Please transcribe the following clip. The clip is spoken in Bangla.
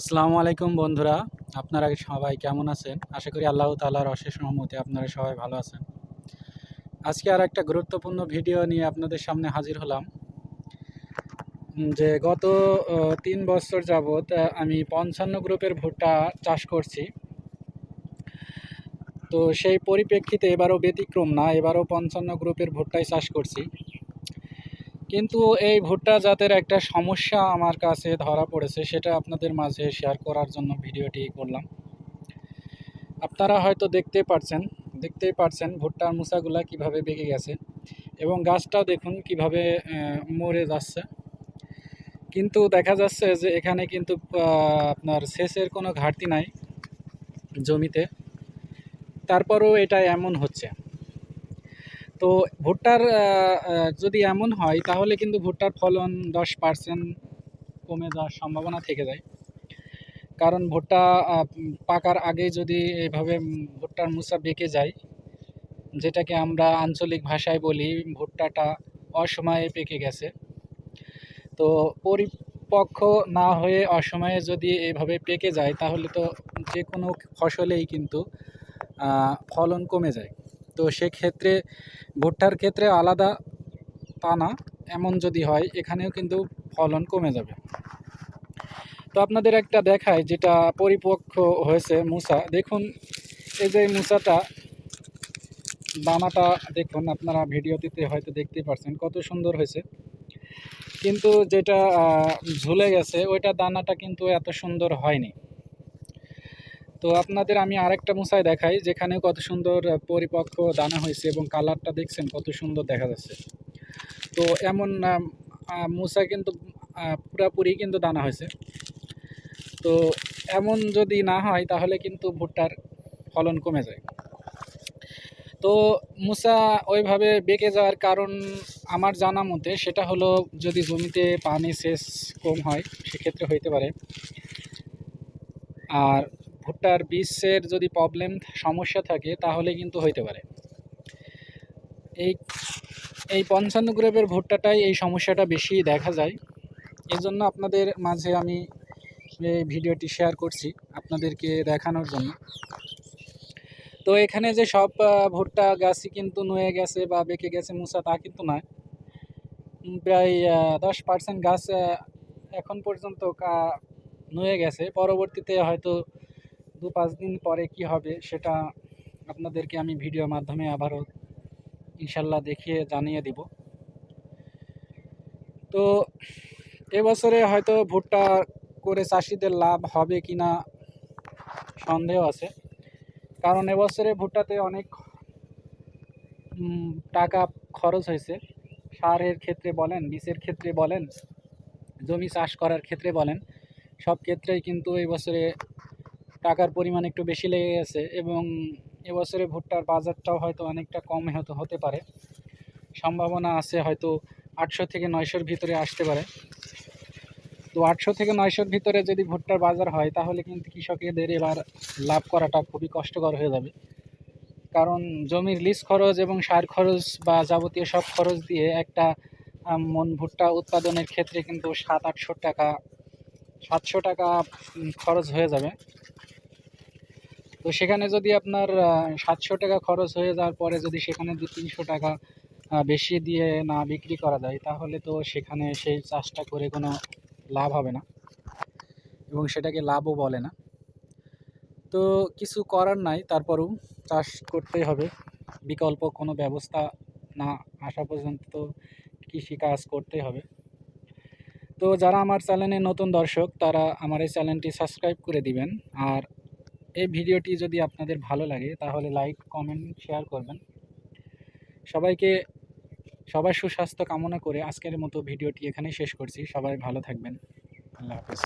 আসসালামু আলাইকুম বন্ধুরা, আপনারা সবাই কেমন আছেন? আশা করি আল্লাহ তাআলার অশেষ রহমতে আপনারা সবাই ভালো আছেন। আজকে আর একটা গুরুত্বপূর্ণ ভিডিও নিয়ে আপনাদের সামনে হাজির হলাম। যে গত তিন বছর যাবৎ আমি পঞ্চান্ন গ্রুপের ভুট্টা চাষ করছি। তো সেই পরিপ্রেক্ষিতে এবারও ব্যতিক্রম না, এবারও পঞ্চান্ন গ্রুপের ভুট্টাই চাষ করছি। কিন্তু এই ভুট্টা জাতের একটা সমস্যা আমার কাছে ধরা পড়েছে, সেটা আপনাদের মাঝে শেয়ার করার জন্য ভিডিওটি করলাম। আপনারা হয়তো দেখতে পারছেন, দেখতেই পারছেন ভুট্টার মুসাগুলা কীভাবে বেঁকে গেছে এবং গাছটাও দেখুন কীভাবে মরে যাচ্ছে। কিন্তু দেখা যাচ্ছে যে এখানে কিন্তু আপনার সেচের কোনো ঘাটতি নাই জমিতে। তারপরও এটা এমন হচ্ছে। তো ভুট্টার যদি এমন হয়, তাহলে কিন্তু ভুট্টার ফলন দশ পার্সেন্ট কমে যাওয়ার সম্ভাবনা থেকে যায়। কারণ ভুট্টা পাকার আগে যদি এভাবে ভুট্টার মুসা বেঁকে যায়, যেটাকে আমরা আঞ্চলিক ভাষায় বলি ভুট্টাটা অসময়ে পেকে গেছে। তো পরিপক্ক না হয়ে অসময়ে যদি এভাবে পেকে যায়, তাহলে তো যে কোনো ফসলেই কিন্তু ফলন কমে যায়। তো সেক্ষেত্রে ভুট্টার ক্ষেত্রে আলাদা তা না এমন যদি হয়, এখানেও কিন্তু ফলন কমে যাবে। তো আপনাদের একটা দেখায় যেটা পরিপক্ক হয়েছে মুসা। দেখুন, এই যে মুসাটা, দানাটা দেখুন, আপনারা ভিডিওটিতে হয়তো দেখতেই পারছেন কত সুন্দর হয়েছে। কিন্তু যেটা ঝুলে গেছে, ওইটা দানাটা কিন্তু এত সুন্দর হয়নি। তো আপনাদের আমি আরেকটা মুসায় দেখাই, যেখানে কত সুন্দর পরিপক্ক দানা হয়েছে এবং কালারটা দেখছেন কত সুন্দর দেখা যাচ্ছে। তো এমন মুসা কিন্তু পুরাপুরি কিন্তু দানা হয়েছে। তো এমন যদি না হয়, তাহলে কিন্তু ভুট্টার ফলন কমে যায়। তো মুসা ওইভাবে বেঁকে যাওয়ার কারণ আমার জানা মতে সেটা হলো, যদি জমিতে পানি সেচ কম হয়, সেক্ষেত্রে হইতে পারে। আর ভুট্টার বীজের যদি প্রবলেম সমস্যা থাকে, তাহলে কিন্তু হইতে পারে। এই এই পঞ্চান্ন গ্রেপের ভুট্টাটাই এই সমস্যাটা বেশি দেখা যায়। এই জন্য আপনাদের মাঝে আমি এই ভিডিওটি শেয়ার করছি, আপনাদেরকে দেখানোর জন্য। তো এখানে যে সব ভুট্টা গাছই কিন্তু নুয়ে গেছে বা বেঁকে গেছে মুসা তা কিন্তু নয়। প্রায় দশ পার্সেন্ট গাছ এখন পর্যন্ত কা- নুয়ে গেছে। পরবর্তীতে হয়তো দু পাঁচ দিন পরে কি হবে সেটা আপনাদেরকে আমি ভিডিওর মাধ্যমে আবারও ইনশাল্লাহ দেখিয়ে জানিয়ে দিব। তো এবছরে হয়তো ভুট্টা করে চাষিদের লাভ হবে কি না সন্দেহ আছে। কারণ এবছরে ভুট্টাতে অনেক টাকা খরচ হয়েছে। সারের ক্ষেত্রে বলেন, বীজের ক্ষেত্রে বলেন, জমি চাষ করার ক্ষেত্রে বলেন, সব ক্ষেত্রেই কিন্তু এই বছরে টাকার পরিমাণ একটু বেশি লেগে গেছে এবং এবছরে ভুট্টার বাজারটাও হয়তো অনেকটা কম হতে হতে পারে। সম্ভাবনা আছে হয়তো আটশো থেকে নয়শোর ভিতরে আসতে পারে। তো আটশো থেকে নয়শোর ভিতরে যদি ভুট্টার বাজার হয়, তাহলে কিন্তু কৃষকেদের এবার লাভ করাটা খুবই কষ্টকর হয়ে যাবে। কারণ জমির লিজ খরচ এবং সার খরচ বা যাবতীয় সব খরচ দিয়ে একটা মন ভুট্টা উৎপাদনের ক্ষেত্রে কিন্তু সাত আটশো টাকা, সাতশো টাকা খরচ হয়ে যাবে। তো সেখানে যদি আপনার সাতশো টাকা খরচ হয়ে যাওয়ার পরে যদি সেখানে দু তিনশো টাকা বেশি দিয়ে না বিক্রি করা যায়, তাহলে তো সেখানে সেই চাষটা করে কোনো লাভ হবে না। এবং সেটাকে লাভও বলে না। তো কিছু করার নাই, তারপরেও চাষ করতেই হবে। বিকল্প কোনো ব্যবস্থা না আসা পর্যন্ত তো কৃষিকাজ করতেই হবে। তো যারা আমার চ্যানেলে নতুন দর্শক, তারা আমার এই চ্যানেলটি সাবস্ক্রাইব করে দিবেন। আর এই ভিডিওটি যদি আপনাদের ভালো লাগে, তাহলে লাইক কমেন্ট শেয়ার করবেন। সবাইকে, সবার সুস্বাস্থ্য কামনা করে আজকের মতো ভিডিওটি এখানেই শেষ করছি। সবাই ভালো থাকবেন। আল্লাহ হাফেজ।